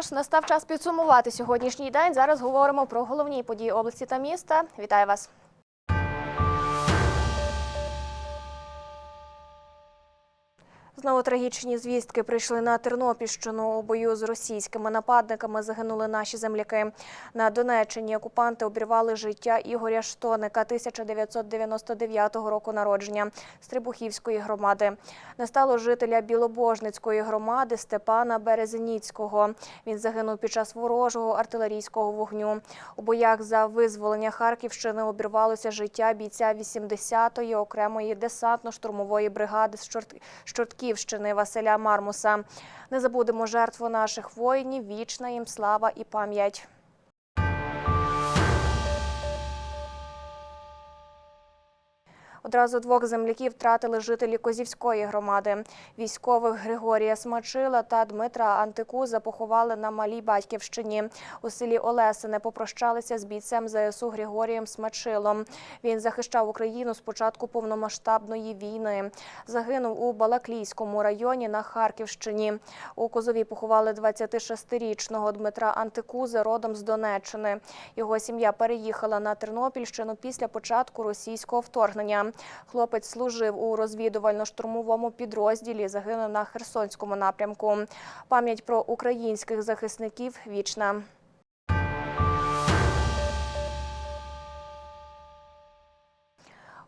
Що настав час підсумувати сьогоднішній день. Зараз говоримо про головні події області та міста. Вітаю вас. Знову трагічні звістки прийшли на Тернопільщину. У бою з російськими нападниками загинули наші земляки. На Донеччині окупанти обірвали життя Ігоря Штоника 1999 року народження з Трибухівської громади. Не стало жителя Білобожницької громади Степана Березеніцького. Він загинув під час ворожого артилерійського вогню. У боях за визволення Харківщини обірвалося життя бійця 80-ї окремої десантно-штурмової бригади з Чорт- Чортківщини Василя Мармуса. Не забудемо жертву наших воїнів. Вічна їм слава і пам'ять. Одразу двох земляків втратили жителі Козівської громади. Військових Григорія Смачила та Дмитра Антикуза поховали на Малій Батьківщині. У селі Олесине попрощалися з бійцем ЗСУ Григорієм Смачилом. Він захищав Україну з початку повномасштабної війни. Загинув у Балаклійському районі на Харківщині. У Козові поховали 26-річного Дмитра Антикузи родом з Донеччини. Його сім'я переїхала на Тернопільщину після початку російського вторгнення. Хлопець служив у розвідувально-штурмовому підрозділі, загинув на Херсонському напрямку. Пам'ять про українських захисників вічна.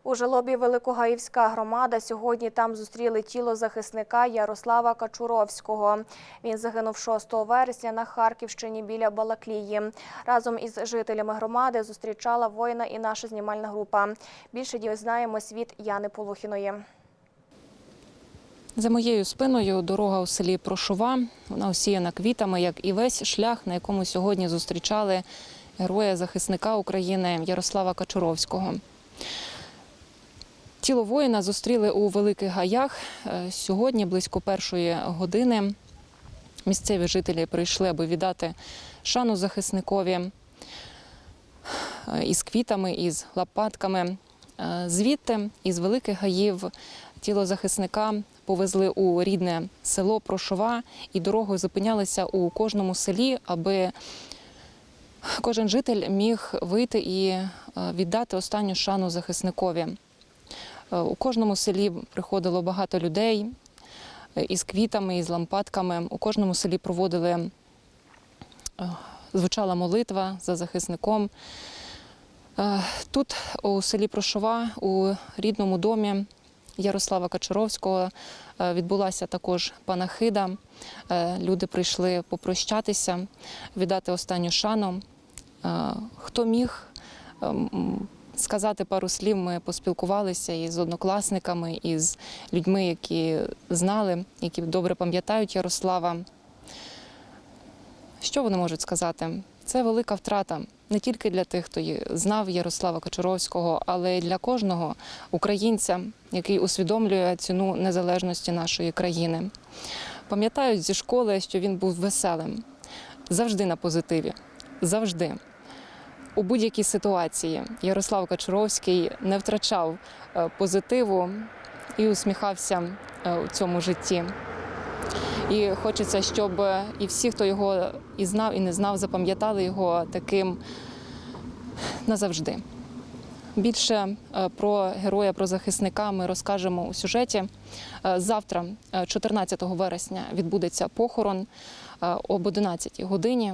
У жалобі Великогаївська громада сьогодні там зустріли тіло захисника Ярослава Качуровського. Він загинув 6 вересня на Харківщині біля Балаклії. Разом із жителями громади зустрічала воїна і наша знімальна група. Більше дізнаємось від Яни Полухіної. За моєю спиною дорога у селі Прошова. Вона осіяна квітами, як і весь шлях, на якому сьогодні зустрічали героя захисника України Ярослава Качуровського. Тіло воїна зустріли у Великих Гаях. Е, Сьогодні, близько першої години, місцеві жителі прийшли, аби віддати шану захисникові е, із квітами, із лопатками. Е, Звідти, із Великих Гаїв, тіло захисника повезли у рідне село Прошова і дорогою зупинялися у кожному селі, аби кожен житель міг вийти і віддати останню шану захисникові. Е, У кожному селі приходило багато людей е, із квітами, із лампадками. У кожному селі проводили, е, звучала молитва за захисником. Тут, у селі Прошова, у рідному домі Ярослава Качуровського, е, відбулася також панахида. Люди прийшли попрощатися, віддати останню шану. Хто міг ем, сказати пару слів, ми поспілкувалися із однокласниками, із людьми, які знали, які добре пам'ятають Ярослава. Що вони можуть сказати? Це велика втрата не тільки для тих, хто знав Ярослава Кочуровського, але й для кожного українця, який усвідомлює ціну незалежності нашої країни. Пам'ятають зі школи, що він був веселим, завжди на позитиві, завжди. У будь-якій ситуації Ярослав Качуровський не втрачав е, позитиву і усміхався е, у цьому житті. І хочеться, щоб і всі, хто його і знав, і не знав, запам'ятали його таким назавжди. Більше е, про героя, про захисника ми розкажемо у сюжеті. Е, Завтра, е, 14 вересня, відбудеться похорон е, об 11 годині.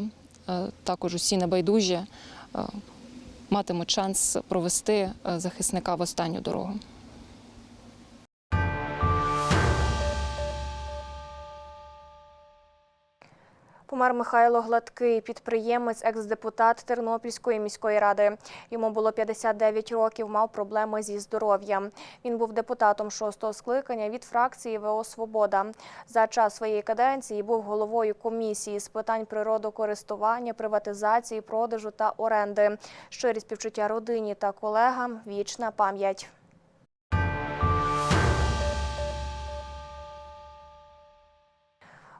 Е, Також усі небайдужі е, матимуть шанс провести е, захисника в останню дорогу. Помер Михайло Гладкий, підприємець, екс-депутат Тернопільської міської ради. Йому було 59 років, мав проблеми зі здоров'ям. Він був депутатом шостого скликання від фракції ВО Свобода. За час своєї каденції був головою комісії з питань природокористування, приватизації, продажу та оренди. Щирі співчуття родині та колегам. Вічна пам'ять.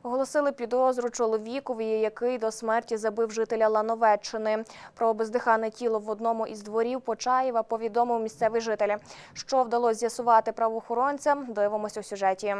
Оголосили підозру чоловікові, який до смерті забив жителя Лановеччини. Про бездихане тіло в одному із дворів Почаєва повідомив місцевий житель. Що вдалося з'ясувати правоохоронцям, дивимося у сюжеті.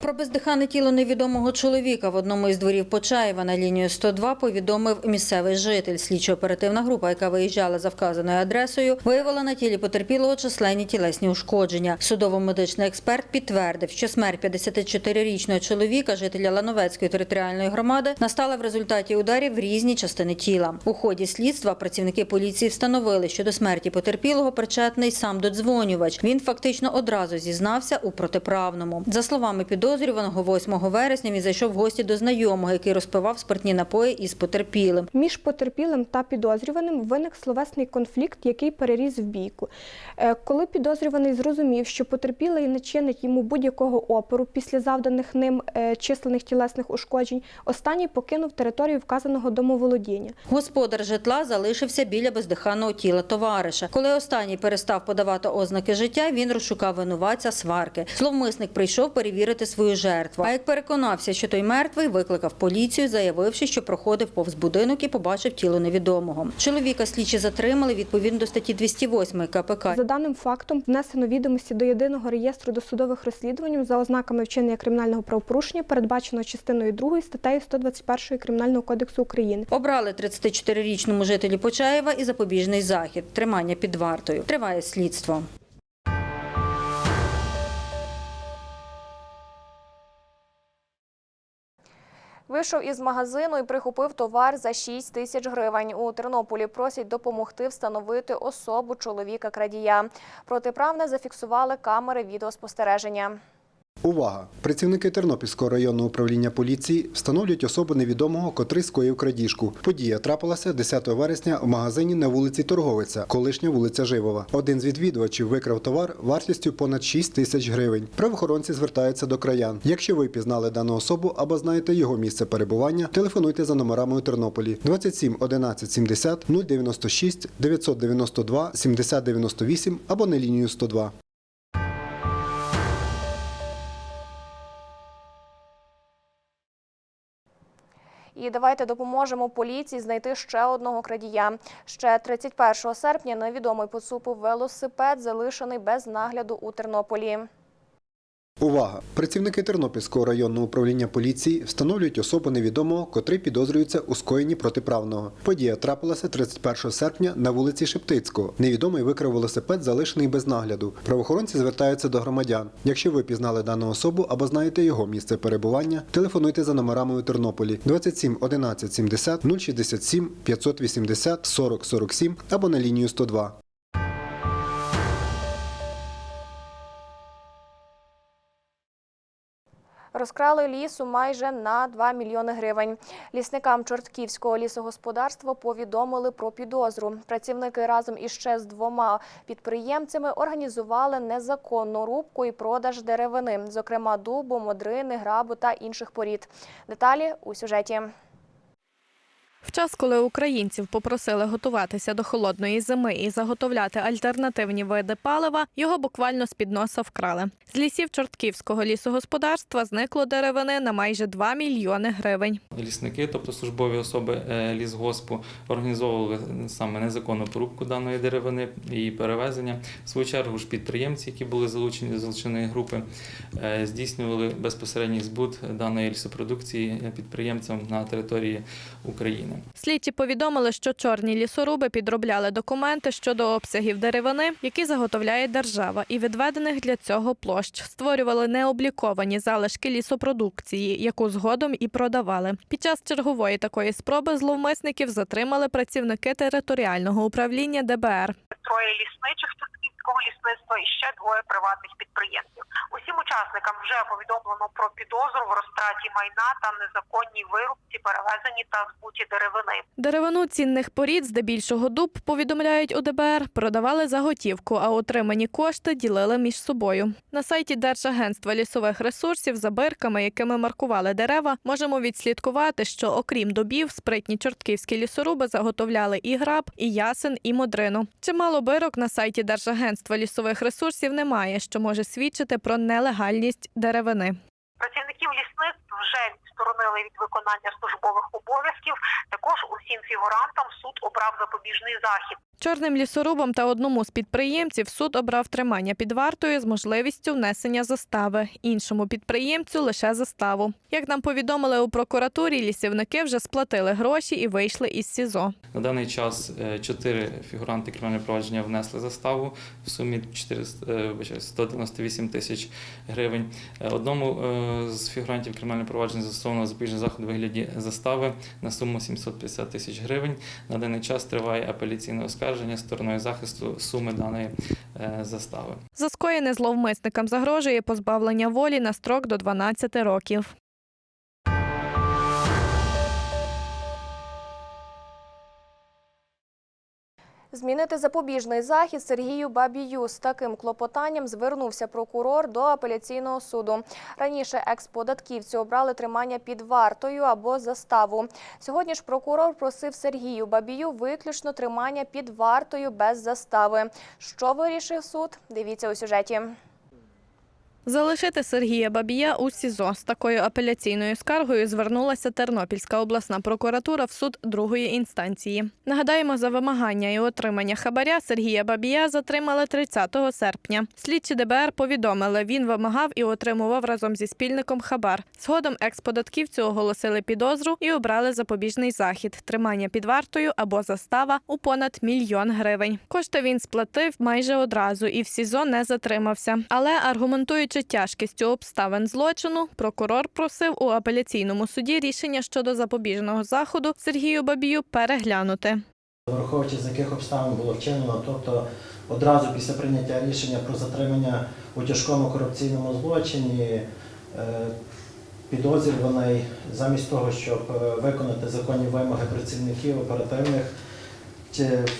Про бездихане тіло невідомого чоловіка в одному із дворів Почаєва на лінію 102 повідомив місцевий житель. Слідчо-оперативна група, яка виїжджала за вказаною адресою, виявила на тілі потерпілого численні тілесні ушкодження. Судово-медичний експерт підтвердив, що смерть 54-річного чоловіка, жителя Лановецької територіальної громади, настала в результаті ударів в різні частини тіла. У ході слідства працівники поліції встановили, що до смерті потерпілого причетний сам додзвонювач. Він фактично одразу зізнався у протиправному. За словами підозрюваного, 8 вересня він зайшов в гості до знайомого, який розпивав спиртні напої із потерпілим. Між потерпілим та підозрюваним виник словесний конфлікт, який переріс в бійку. Е, Коли підозрюваний зрозумів, що потерпілий не чинить йому будь-якого опору після завданих ним е, численних тілесних ушкоджень, останній покинув територію вказаного домоволодіння. Господар житла залишився біля бездиханного тіла товариша. Коли останній перестав подавати ознаки життя, він розшукав винуватця сварки. Зловмисник прийшов перевірити свою жертву. А як переконався, що той мертвий, викликав поліцію, заявивши, що проходив повз будинок і побачив тіло невідомого. Чоловіка слідчі затримали відповідно до статті 208 КПК. За даним фактом внесено відомості до єдиного реєстру досудових розслідувань за ознаками вчинення кримінального правопорушення, передбаченого частиною 2 статтею 121 Кримінального кодексу України. Обрали 34-річному жителі Почаєва і запобіжний захід тримання під вартою. Триває слідство. Вийшов із магазину і прихопив товар за 6 тисяч гривень. У Тернополі просять допомогти встановити особу чоловіка-крадія. Протиправне зафіксували камери відеоспостереження. Увага! Працівники Тернопільського районного управління поліції встановлюють особу невідомого, котрий скоїв крадіжку. Подія трапилася 10 вересня в магазині на вулиці Торговиця, колишня вулиця Живова. Один з відвідувачів викрав товар вартістю понад 6 тисяч гривень. Правоохоронці звертаються до краян. Якщо ви пізнали дану особу або знаєте його місце перебування, телефонуйте за номерами у Тернополі 27 11 70 096 992 70 98 або на лінію 102. І давайте допоможемо поліції знайти ще одного крадія. Ще 31 серпня невідомий поцупив велосипед, залишений без нагляду у Тернополі. Увага! Працівники Тернопільського районного управління поліції встановлюють особу невідомого, котрий підозрюється у скоєнні протиправного. Подія трапилася 31 серпня на вулиці Шептицького. Невідомий викрав велосипед, залишений без нагляду. Правоохоронці звертаються до громадян. Якщо ви пізнали дану особу або знаєте його місце перебування, телефонуйте за номерами у Тернополі 27 11 70 067 580 40 47 або на лінію 102. Розкрали лісу майже на 2 мільйони гривень. Лісникам Чортківського лісогосподарства повідомили про підозру. Працівники разом іще з двома підприємцями організували незаконну рубку і продаж деревини, зокрема дубу, модрини, грабу та інших порід. Деталі у сюжеті. В час, коли українців попросили готуватися до холодної зими і заготовляти альтернативні види палива, його буквально з під носа вкрали. З лісів Чортківського лісогосподарства зникло деревини на майже 2 мільйони гривень. Лісники, тобто службові особи е, лісгоспу, організовували саме незаконну порубку даної деревини і перевезення. В свою чергу ж підприємці, які були залучені до злочинної групи, е, здійснювали безпосередній збут даної лісопродукції підприємцям на території України. Слідчі повідомили, що чорні лісоруби підробляли документи щодо обсягів деревини, які заготовляє держава, і відведених для цього площ створювали необліковані залишки лісопродукції, яку згодом і продавали. Під час чергової такої спроби зловмисників затримали працівники територіального управління ДБР. троє лісничих Чортківського лісництва і ще двоє приватних підприємців. Усім учасникам вже повідомлено про підозру в розтраті майна та незаконній вирубці, перевезенні та збуті деревини. Деревину цінних порід, здебільшого дуб, повідомляють у ДБР, продавали за готівку, а отримані кошти ділили між собою. На сайті Держагентства лісових ресурсів за бирками, якими маркували дерева, можемо відслідкувати, що окрім дубів, спритні чортківські лісоруби заготовляли і граб, і ясен, і модрину. Чимало бирок на сайті Держагентства лісових ресурсів немає, що може свідчити про нелегальність деревини. Працівників лісництв вже відсторонили від виконання службових обов'язків. Також усім фігурантам суд обрав запобіжний захід. Чорним лісорубам та одному з підприємців суд обрав тримання під вартою з можливістю внесення застави. Іншому підприємцю лише заставу. Як нам повідомили у прокуратурі, лісівники вже сплатили гроші і вийшли із СІЗО. На даний час е, чотири фігуранти кримінального провадження внесли заставу в сумі 400, е, вибачаюсь, 198 тисяч гривень. Е, Одному е, з фігурантів кримінального провадження застосовано запобіжний заход у вигляді застави на суму 750 тисяч гривень. На даний час триває апеляційне оскарження стороною захисту суми даної е, застави. За скоєне зловмисникам загрожує позбавлення волі на строк до 12 років. Змінити запобіжний захід Сергію Бабію з таким клопотанням звернувся прокурор до апеляційного суду. Раніше екс податківці обрали тримання під вартою або заставу. Сьогодні ж прокурор просив Сергію Бабію виключно тримання під вартою без застави. Що вирішив суд? Дивіться у сюжеті. Залишити Сергія Бабія у СІЗО з такою апеляційною скаргою звернулася Тернопільська обласна прокуратура в суд другої інстанції. Нагадаємо, за вимагання і отримання хабаря Сергія Бабія затримали 30 серпня. Слідчі ДБР повідомили, він вимагав і отримував разом зі спільником хабар. Згодом екс-податківцю оголосили підозру і обрали запобіжний захід тримання під вартою або застава у понад мільйон гривень. Кошти він сплатив майже одразу і в СІЗО не затримався. Але аргументуючи тяжкістю обставин злочину, прокурор просив у апеляційному суді рішення щодо запобіжного заходу Сергію Бабію переглянути. Враховуючи, з яких обставин було вчинено, тобто одразу після прийняття рішення про затримання у тяжкому корупційному злочині, е, підозрюваний замість того, щоб е, виконати законні вимоги працівників оперативних,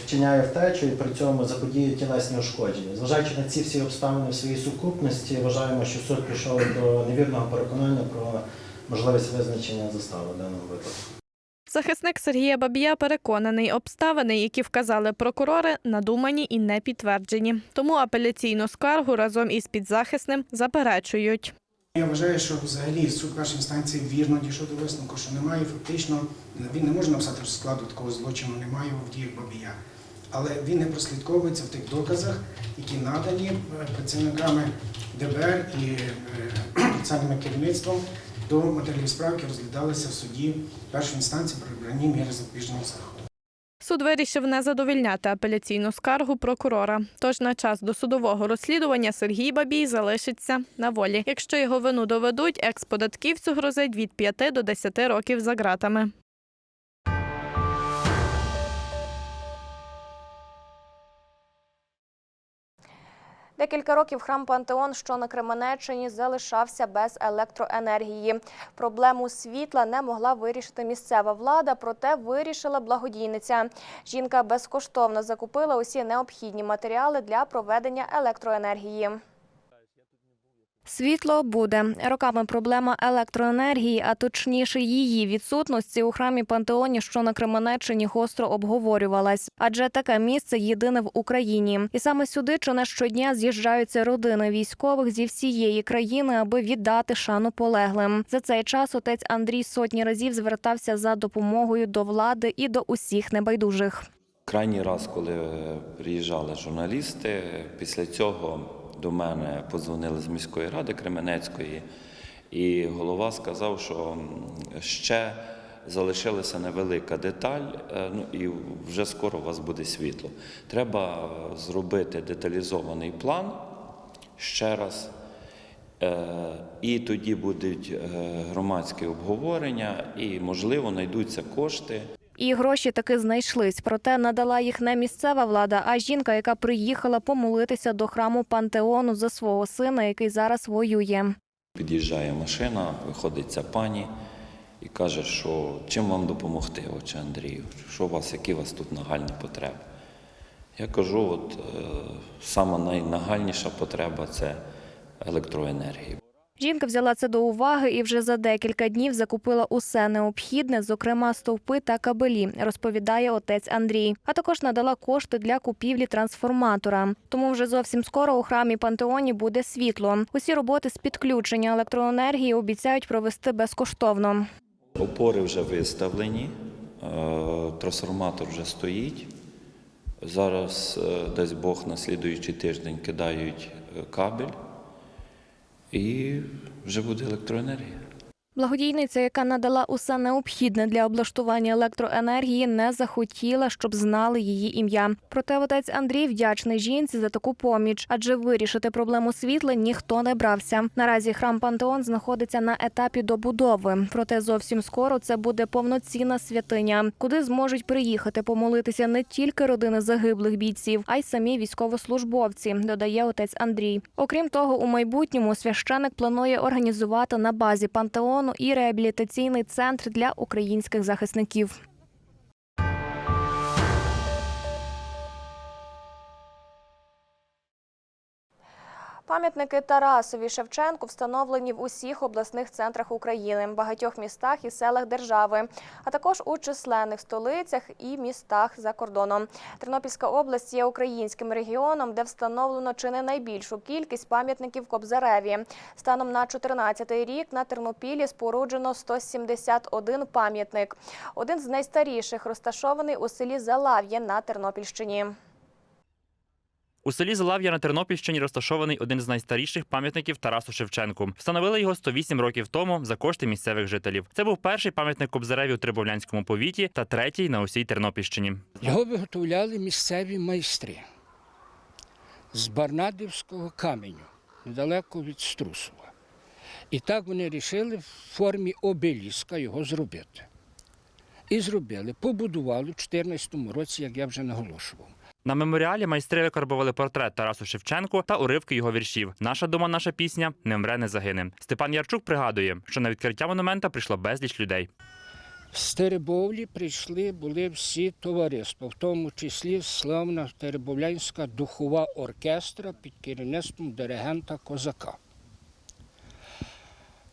вчиняє втечу і при цьому заподіє тілесні ушкодження. Зважаючи на ці всі обставини в своїй сукупності, вважаємо, що суд пішов до невірного переконання про можливість визначення застави в даному випадку. Захисник Сергія Бабія переконаний, обставини, які вказали прокурори, надумані і не підтверджені. Тому апеляційну скаргу разом із підзахисним заперечують. Я вважаю, що взагалі суд першої інстанції вірно дійшов до висновку, що немає фактично, він не може написати що складу такого злочину, немає в діях Бабія. Але він не прослідковується в тих доказах, які надані е, працівниками ДБР і е, процесуальним керівництвом до матеріалів справ, які розглядалися в суді першої інстанції при обранні міри запобіжного заходу. Суд вирішив не задовільняти апеляційну скаргу прокурора. Тож на час досудового розслідування Сергій Бабій залишиться на волі. Якщо його вину доведуть, екс-податківцю грозить від 5 до 10 років за ґратами. Декілька років храм Пантеон, що на Кременеччині, залишався без електроенергії. Проблему світла не могла вирішити місцева влада, проте вирішила благодійниця. Жінка безкоштовно закупила усі необхідні матеріали для проведення електроенергії. Світло буде роками проблема електроенергії, а точніше її відсутності у храмі Пантеоні, що на Кременеччині, гостро обговорювалась. Адже таке місце єдине в Україні, і саме сюди чи не щодня з'їжджаються родини військових зі всієї країни, аби віддати шану полеглим. За цей час отець Андрій сотні разів звертався за допомогою до влади і до усіх небайдужих. Крайній раз, коли е, приїжджали журналісти, після цього до мене подзвонили з міської ради Кременецької, і голова сказав, що ще залишилася невелика деталь, е, ну і вже скоро у вас буде світло. Треба е, зробити деталізований план ще раз. Е, І тоді будуть громадські обговорення, і можливо знайдуться кошти. І гроші таки знайшлись. Проте надала їх не місцева влада, а жінка, яка приїхала помолитися до храму Пантеону за свого сина, який зараз воює. Під'їжджає машина, виходить ця пані і каже, що чим вам допомогти, отче Андрію, що у вас, які у вас тут нагальні потреби. Я кажу, от е, сама найнагальніша потреба це електроенергія. Жінка взяла це до уваги і вже за декілька днів закупила усе необхідне, зокрема стовпи та кабелі, розповідає отець Андрій. А також надала кошти для купівлі трансформатора. Тому вже зовсім скоро у храмі Пантеоні буде світло. Усі роботи з підключення електроенергії обіцяють провести безкоштовно. Опори вже виставлені, е, трансформатор вже стоїть. Зараз, е, дасть Бог, на слідуючий тиждень кидають е, кабель і вже буде електроенергія. Благодійниця, яка надала усе необхідне для облаштування електроенергії, не захотіла, щоб знали її ім'я. Проте отець Андрій вдячний жінці за таку поміч, адже вирішити проблему світла ніхто не брався. Наразі храм Пантеон знаходиться на етапі добудови. Проте зовсім скоро це буде повноцінна святиня, куди зможуть приїхати помолитися не тільки родини загиблих бійців, а й самі військовослужбовці, додає отець Андрій. Окрім того, у майбутньому священик планує організувати на базі пантеону і реабілітаційний центр для українських захисників. Пам'ятники Тарасові Шевченку встановлені в усіх обласних центрах України, багатьох містах і селах держави, а також у численних столицях і містах за кордоном. Тернопільська область є українським регіоном, де встановлено чи не найбільшу кількість пам'ятників Кобзареві. Станом на 2014 рік на Тернопілі споруджено 171 пам'ятник. Один з найстаріших розташований у селі Залав'я на Тернопільщині. У селі Залав'я на Тернопільщині розташований один з найстаріших пам'ятників Тарасу Шевченку. Встановили його 108 років тому за кошти місцевих жителів. Це був перший пам'ятник Кобзареві у Трибовлянському повіті та третій на усій Тернопільщині. Його виготовляли місцеві майстри з Барнадівського каменю, недалеко від Струсова. І так вони вирішили в формі обеліска його зробити. І зробили, побудували в 2014 році, як я вже наголошував. На меморіалі майстри викарбували портрет Тарасу Шевченку та уривки його віршів. Наша дома, наша пісня не мре, не загине. Степан Ярчук пригадує, що на відкриття монумента прийшло безліч людей. З Теребовлі прийшли були всі товариства, в тому числі славна Теребовлянська духова оркестра під керівництвом диригента Козака.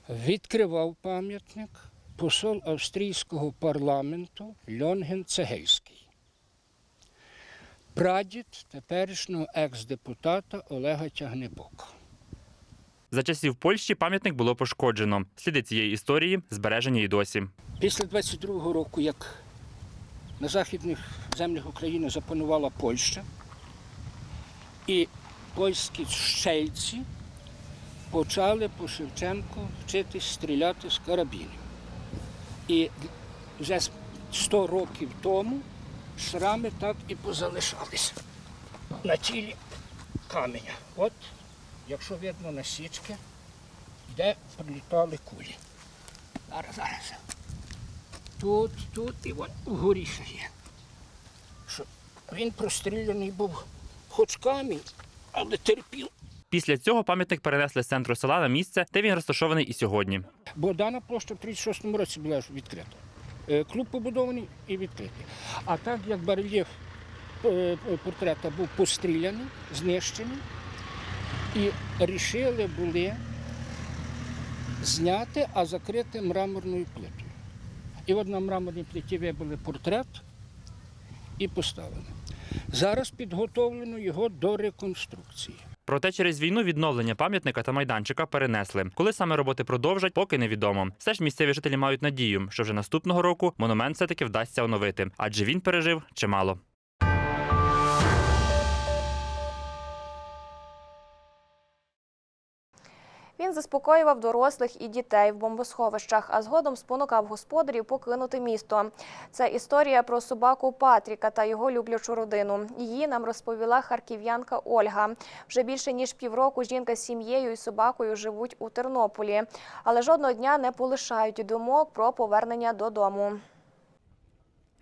Відкривав пам'ятник посол австрійського парламенту Льонген Цегейський. Прадід теперішнього екс-депутата Олега Тягнебока. За часів Польщі пам'ятник було пошкоджено. Сліди цієї історії збережені й досі. Після 22-го року, як на західних землях України запанувала Польща, і польські щельці почали по Шевченку вчитись стріляти з карабінів. І вже 100 років тому шрами так і позалишалися на тілі каменя. От, якщо видно насічки, де прилітали кулі. Зараз, зараз. Тут, тут і от вгорі ще є. Що він простріляний був хоч камінь, але терпів. Після цього пам'ятник перенесли з центру села на місце, де він розташований і сьогодні. Бо дана площа в 36-му році була відкрита. Е, Клуб побудований і відкритий. А так як барельєф е, е, портрета був постріляний, знищений, і рішили були зняти, а закрити мраморною плитою. І от на мраморній плиті вибили портрет і поставили. Зараз підготовлено його до реконструкції. Проте через війну відновлення пам'ятника та майданчика перенесли. Коли саме роботи продовжать, поки невідомо. Все ж місцеві жителі мають надію, що вже наступного року монумент все таки вдасться оновити, адже він пережив чимало. Він заспокоював дорослих і дітей в бомбосховищах, а згодом спонукав господарів покинути місто. Це історія про собаку Патріка та його люблячу родину. Її нам розповіла харків'янка Ольга. Вже більше ніж півроку жінка з сім'єю і собакою живуть у Тернополі, але жодного дня не полишають думок про повернення додому.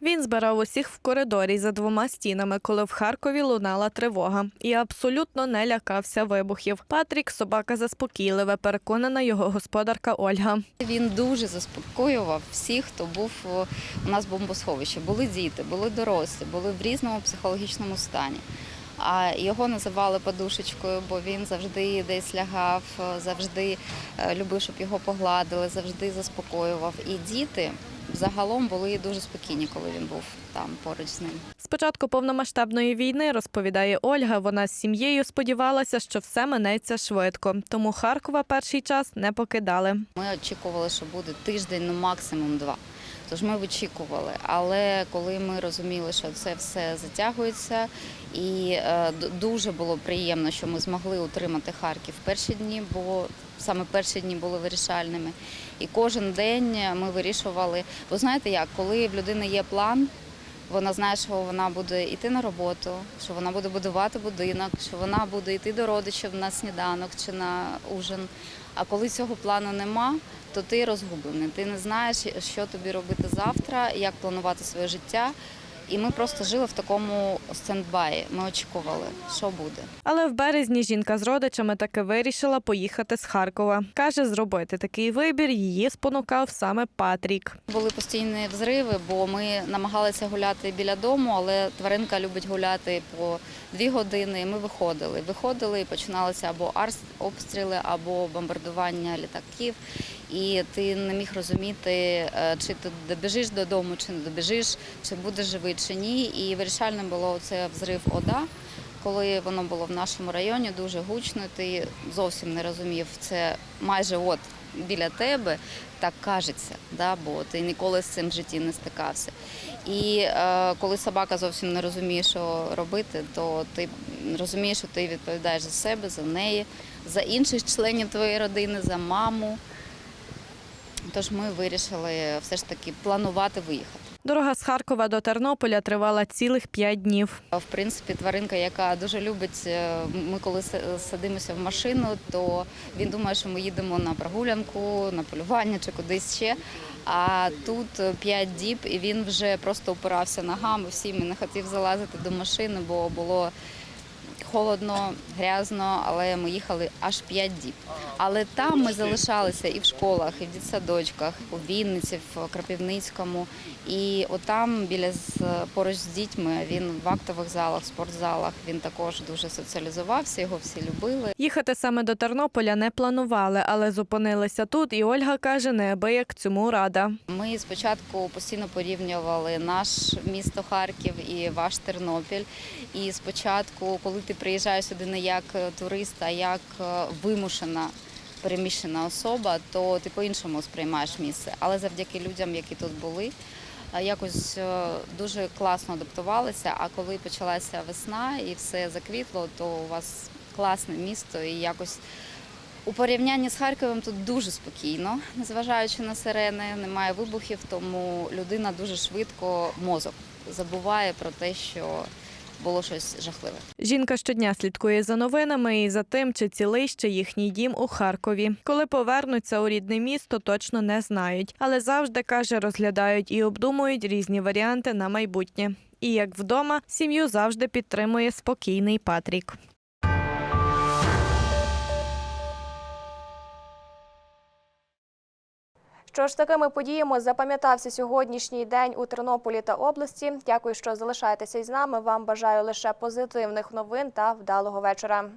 Він збирав усіх в коридорі за двома стінами, коли в Харкові лунала тривога, і абсолютно не лякався вибухів. Патрік собака заспокійливе, переконана його господарка Ольга. Він дуже заспокоював всіх, хто був у нас в бомбосховищі. Були діти, були дорослі, були в різному психологічному стані. А його називали подушечкою, бо він завжди десь лягав, завжди е, любив, щоб його погладили, завжди заспокоював. І діти загалом були дуже спокійні, коли він був там поруч з ним. З початку повномасштабної війни, розповідає Ольга, вона з сім'єю сподівалася, що все минеться швидко. Тому Харкова перший час не покидали. Ми очікували, що буде тиждень, ну максимум два. Тож ми очікували. Але коли ми розуміли, що це все затягується, і е, дуже було приємно, що ми змогли утримати Харків перші дні, бо саме перші дні були вирішальними. І кожен день ми вирішували. Бо знаєте як, коли в людини є план. Вона знає, що вона буде йти на роботу, що вона буде будувати будинок, що вона буде йти до родичів на сніданок чи на ужин. А коли цього плану нема, то ти розгублений. Ти не знаєш, що тобі робити завтра, як планувати своє життя. І ми просто жили в такому стендбаї. Ми очікували, що буде. Але в березні жінка з родичами таки вирішила поїхати з Харкова. Каже, зробити такий вибір її спонукав саме Патрік. Були постійні взриви, бо ми намагалися гуляти біля дому, але тваринка любить гуляти по дві години. І ми виходили. Виходили і починалися або артобстріли, або бомбардування літаків. І ти не міг розуміти, е, чи ти добіжиш додому, чи не добіжиш, чи будеш живий, чи ні. І вирішальним було це взрив ОДА. Коли воно було в нашому районі дуже гучно, ти зовсім не розумів, це майже от біля тебе, так кажеться, да, бо ти ніколи з цим в житті не стикався. І е, коли собака зовсім не розуміє, що робити, то ти розумієш, що ти відповідаєш за себе, за неї, за інших членів твоєї родини, за маму. Тож ми вирішили все ж таки планувати виїхати. Дорога з Харкова до Тернополя тривала цілих п'ять днів. В принципі, тваринка, яка дуже любить, е, ми коли садимося в машину, то він думає, що ми їдемо на прогулянку, на полювання чи кудись ще. А тут е, п'ять діб, і він вже просто опирався ногами всім і не хотів залазити до машини, бо було холодно, грязно, але ми їхали аж п'ять діб. Але там ми залишалися і в школах, і в дитсадочках, у Вінниці, в Кропивницькому. І отам, біля поруч з дітьми, він в актових залах, спортзалах, він також дуже соціалізувався, його всі любили. Їхати саме до Тернополя не планували, але зупинилися тут. І Ольга каже, неабияк цьому рада. Ми спочатку постійно порівнювали наш місто Харків і ваш Тернопіль. І спочатку, коли ти приїжджаєш сюди не як е, турист, а як е, вимушена переміщена особа, то ти по-іншому сприймаєш місце. Але завдяки людям, які тут були, е, якось дуже класно адаптувалися. А коли почалася весна і все заквітло, то у вас класне місто і якось. У порівнянні з Харковом тут дуже спокійно, незважаючи на сирени, немає вибухів, тому людина дуже швидко мозок забуває про те, що було щось жахливе. Жінка щодня слідкує за новинами і за тим, чи цілий ще їхній дім у Харкові. Коли повернуться у рідне місто, точно не знають, але завжди каже, розглядають і обдумують різні варіанти на майбутнє. І як вдома, сім'ю завжди підтримує спокійний Патрік. Що ж такими подіями запам'ятався сьогоднішній день у Тернополі та області. Дякую, що залишаєтеся із нами. Вам бажаю лише позитивних новин та вдалого вечора.